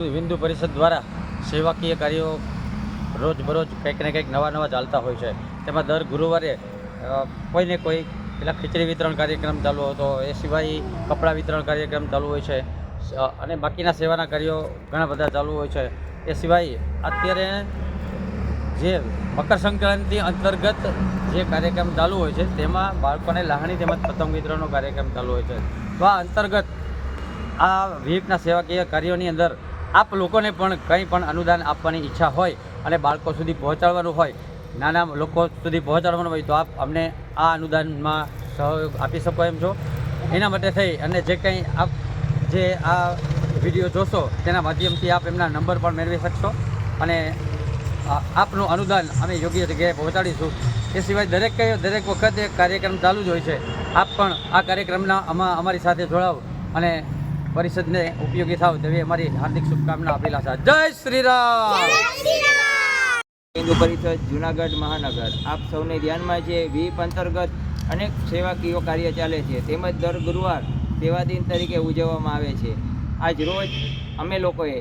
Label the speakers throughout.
Speaker 1: હિન્દુ પરિષદ દ્વારા સેવાકીય કાર્યો રોજબરોજ કંઈક ને કંઈક નવા નવા ચાલતા હોય છે. તેમાં દર ગુરુવારે કોઈને કોઈ પેલા ખીચડી વિતરણ કાર્યક્રમ ચાલુ હતો, એ સિવાય કપડાં વિતરણ કાર્યક્રમ ચાલુ હોય છે અને બાકીના સેવાના કાર્યો ઘણા બધા ચાલુ હોય છે. એ સિવાય અત્યારે જે મકર સંક્રાંતિ અંતર્ગત જે કાર્યક્રમ ચાલુ હોય છે, તેમાં બાળકોને લાહણી તેમજ પતંગ વિતરણનો કાર્યક્રમ ચાલુ હોય છે. તો આ અંતર્ગત આ વિવેકના સેવાકીય કાર્યોની અંદર આપ લોકોને પણ કંઈ પણ અનુદાન આપવાની ઈચ્છા હોય અને બાળકો સુધી પહોંચાડવાનું હોય, નાના લોકો સુધી પહોંચાડવાનું હોય તો આપ અમને આ અનુદાનમાં સહયોગ આપી શકો એમ છો. એના માટે થઈ અને જે કંઈ આપ જે આ વીડિયો જોશો તેના માધ્યમથી આપ એમના નંબર પણ મેળવી શકશો અને આપનું અનુદાન અમે યોગ્ય જગ્યાએ પહોંચાડીશું. એ સિવાય દરેક દરેક વખતે કાર્યક્રમ ચાલુ જ હોય છે. આપ પણ આ કાર્યક્રમના અમારી સાથે જોડાવ અને પરિષદને ઉપયોગી થાવ તેવી અમારી હાર્દિક શુભકામના આપેલા છે જય શ્રી રામ
Speaker 2: હિન્દુ પરિષદ જુનાગઢ મહાનગર. આપ સૌને ધ્યાનમાં છે વીપ અંતર્ગત અનેક સેવાકીય કાર્ય ચાલે છે. તેમજ દર ગુરુવાર સેવા દિન તરીકે ઉજવવામાં આવે છે. આજ રોજ અમે લોકોએ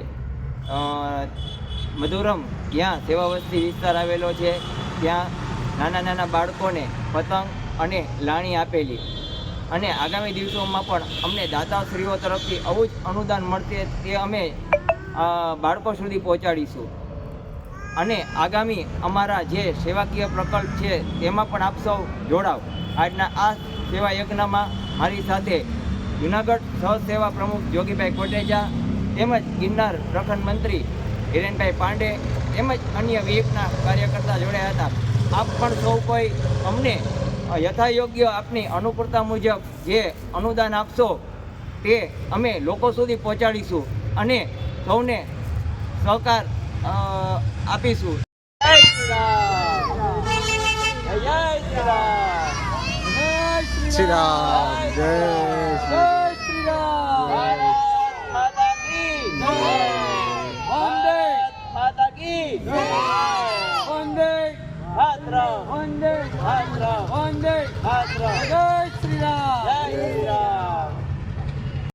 Speaker 2: મધુરમ જ્યાં સેવા વસ્તી વિસ્તાર આવેલો છે ત્યાં નાના નાના બાળકોને પતંગ અને લાણી આપેલી. અને આગામી દિવસોમાં પણ અમને દાતાશ્રીઓ તરફથી આવું જ અનુદાન મળશે તે અમે બાળકો સુધી પહોંચાડીશું. અને આગામી અમારા જે સેવાકીય પ્રકલ્પ છે તેમાં પણ આપ સૌ જોડાવ. આજના આ સેવા યજ્ઞમાં મારી સાથે જુનાગઢ સહ સેવા પ્રમુખ જોગીભાઈ કોટેજા તેમજ ગિરનાર પ્રખંડ મંત્રી હિરેનભાઈ પાંડે તેમજ અન્ય વિવેકના કાર્યકર્તા જોડાયા હતા. આપ પણ સૌ કોઈ અમને યથાયોગ્ય આપની અનુકૂળતા મુજબ જે અનુદાન આપશો, તે અમે લોકો સુધી પહોંચાડીશું અને સૌને સહકાર આપીશું. જય શ્રી રામ. જય Shri One day, one day, one day. Andra, Andra,